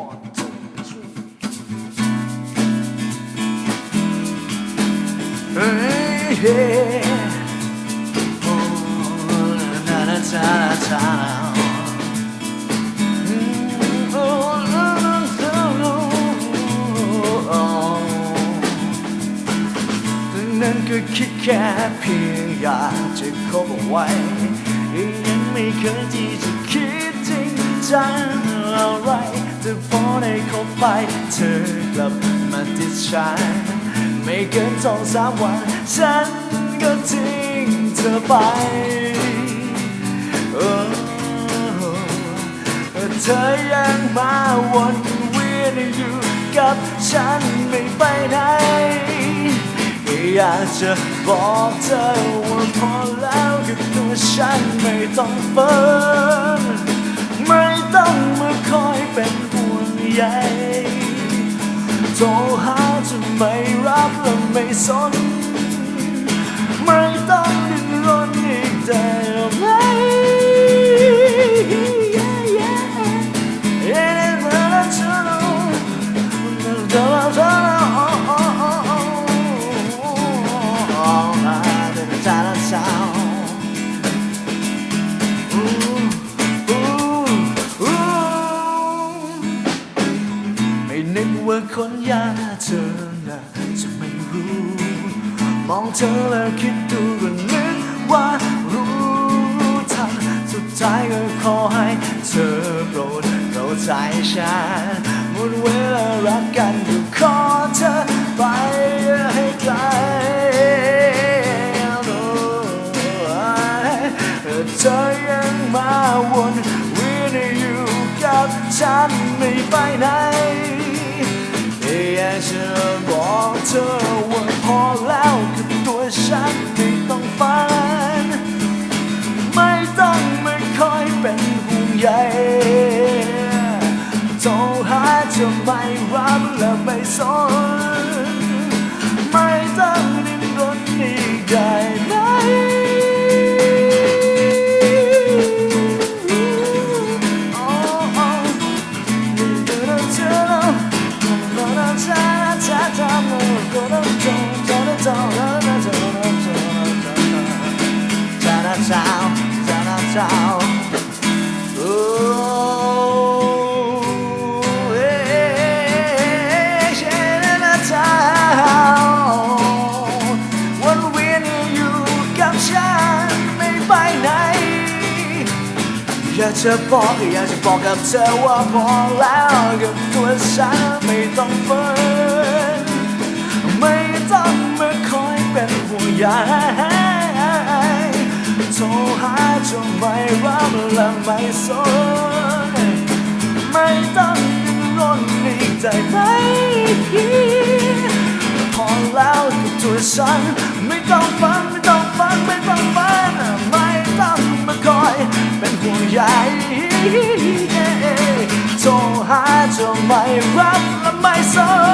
one two three เนานาจานก็คิดแค่เพียงอยากจะคบเอาไว้ยังไม่เคยที่จะคิดจริงจังอะไร แต่พอได้เขาไปเธอกลับมาติดฉันไม่เกินสองสามวัน ฉันก็ทิ้งเธอไปโอ้เธอยังมาวนเวียนอยู่กับฉันไม่ไปไหนอยากจะบอกเธอว่าพอแล้วกับตัวฉันไม่ต้องเฟิน ใยโทรหาจะไม่รับและไม่สน ไม่ต้องดิ้นรนอีกแต่ไหม It is not true. คนอย่างเธอน่ะจะไม่รู้ มองเธอแล้วคิดดูก็นึกว่ารู้ทันสุดท้ายก็ขอให้เธอโปรดเข้าใจฉันหมดเวลารักกันก็ขอเธอไปให้ไกลเธอยังมาวนเวียนอยู่กับฉันไม่ไปไหน อยากจะบอกเธอว่าพอแล้วกับตัวฉันไม่ต้องฝัน ไม่ต้องมาคอยเป็นห่วงใยโทรหาจะไม่รับและไม่สน จะบอกอยากจะบอกกับเธอว่าพอแล้วกับตัวฉันไม่ต้องเฟินไม่ต้องมาคอยเป็นห่วงใยโทรหาจนไม่รับและไม่สนไม่ต้องดิ้นรนอีกใจไหมพอแล้วกับตัวฉันไม่ต้องฟังไม่ต้องฟัง อยเป็นห่วงใยโทรหาจะไม่รับและไม่สน